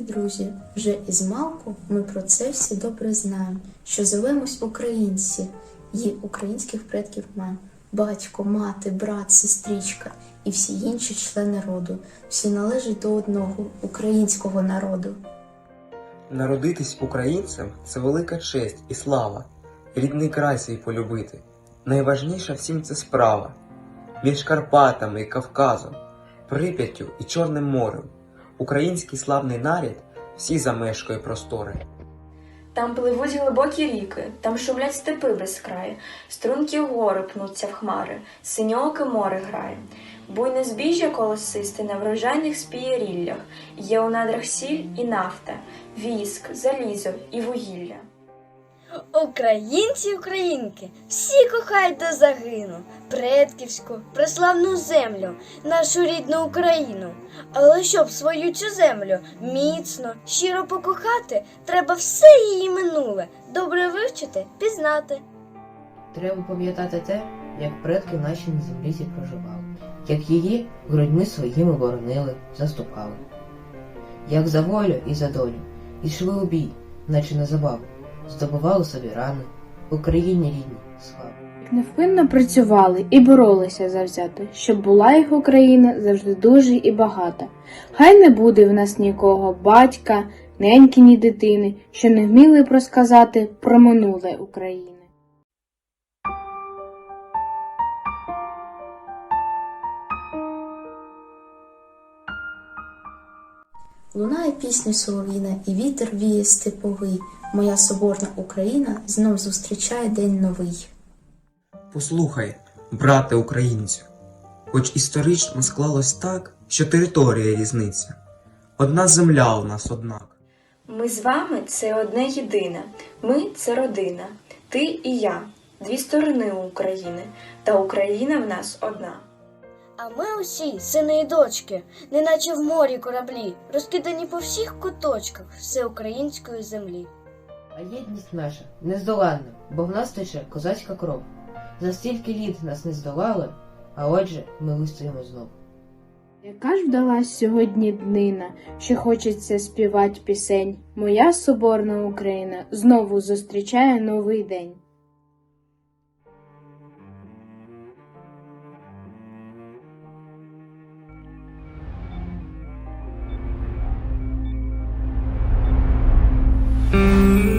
друзі, вже із малку ми про це всі добре знаємо, що зовемось українці, і українських предків маємо. Батько, мати, брат, сестричка і всі інші члени роду. Всі належать до одного українського народу. Народитись українцем це велика честь і слава, рідний край свій полюбити. Найважніша всім це справа. Між Карпатами і Кавказом, Прип'яттю і Чорним морем. Український славний нарід всі замешкає простори. Там пливуть глибокі ріки, там шумлять степи без краю, стрункі гори пнуться в хмари, синьоке море грає. Буйне збіжжя колосисте на врожайних спієріллях, є у надрах сіль і нафта, віск, залізо і вугілля. Українці, українки, всі кохають до загину, предківську, преславну землю, нашу рідну Україну. Але щоб свою цю землю міцно, щиро покохати, треба все її минуле добре вивчити, пізнати. Треба пам'ятати те, як предки наші на землі проживали, як її грудьми своїми боронили, заступали, як за волю і за долю йшли у бій, наче на забаву, здобували собі рани, Україні рідні славу. Невпинно працювали і боролися завзято, щоб була їх Україна завжди дуже і багата. Хай не буде в нас нікого батька, неньки, ні дитини, що не вміли просказати про минуле України. Лунає пісню солов'їна, і вітер віє степовий. Моя соборна Україна знов зустрічає день новий. Послухай, брате українцю, хоч історично склалось так, що територія різниця. Одна земля у нас однак. Ми з вами це одне єдине, ми це родина, ти і я, дві сторони України, та Україна в нас одна. А ми усі, сини і дочки, неначе в морі кораблі, розкидані по всіх куточках всеукраїнської землі. А єдність наша нездоланна, бо в нас тече козацька кров. За стільки літ нас не здолали, а отже, ми вистоїмо знов. Яка ж вдалась сьогодні днина, що хочеться співати пісень. Моя соборна Україна знову зустрічає новий день. Thank